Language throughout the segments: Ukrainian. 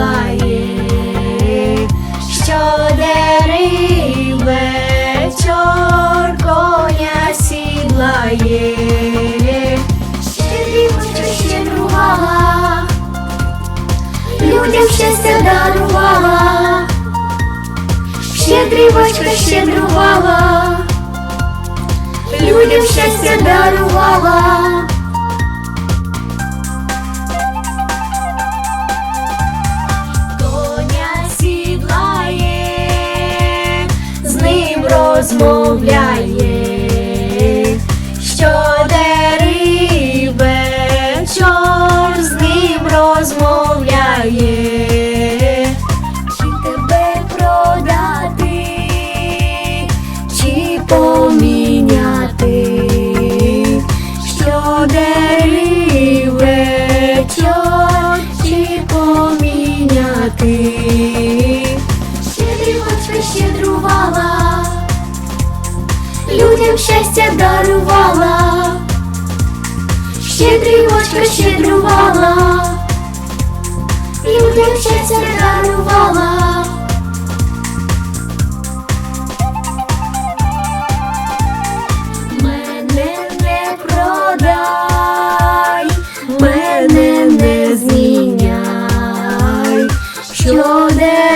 палає, що дери вечор коня сідлає, ще ще людям щастя дарувала, щедрівочка щедрувала, людям щастя дарувала. Розмовляє, людям щастя дарувала, щедрівочка щедрувала, людям щастя дарувала. Мене не продай, мене не зміняй, що дери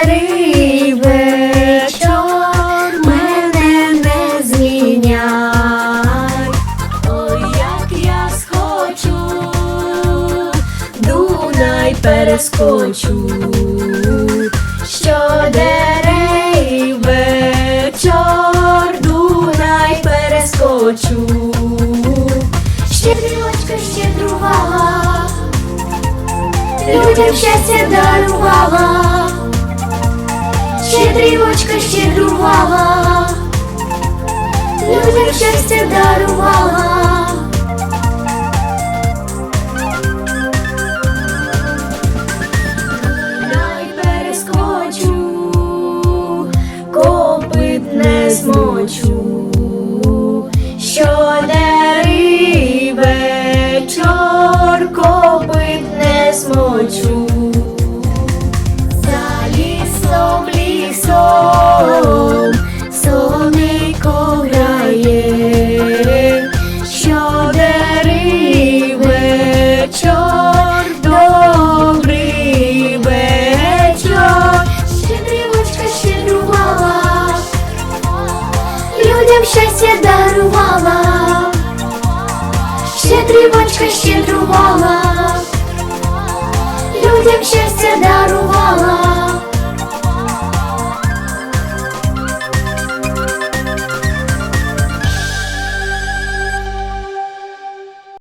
Дунай що дерей вечор, Дунай перескочу. Щедрівочка щедрувала, людям щастя дарувала, щедрівочка щедрувала, людям щастя дарувала. Людям щастя дарувала, щедрівочка щедрувала, людям щастя дарувала.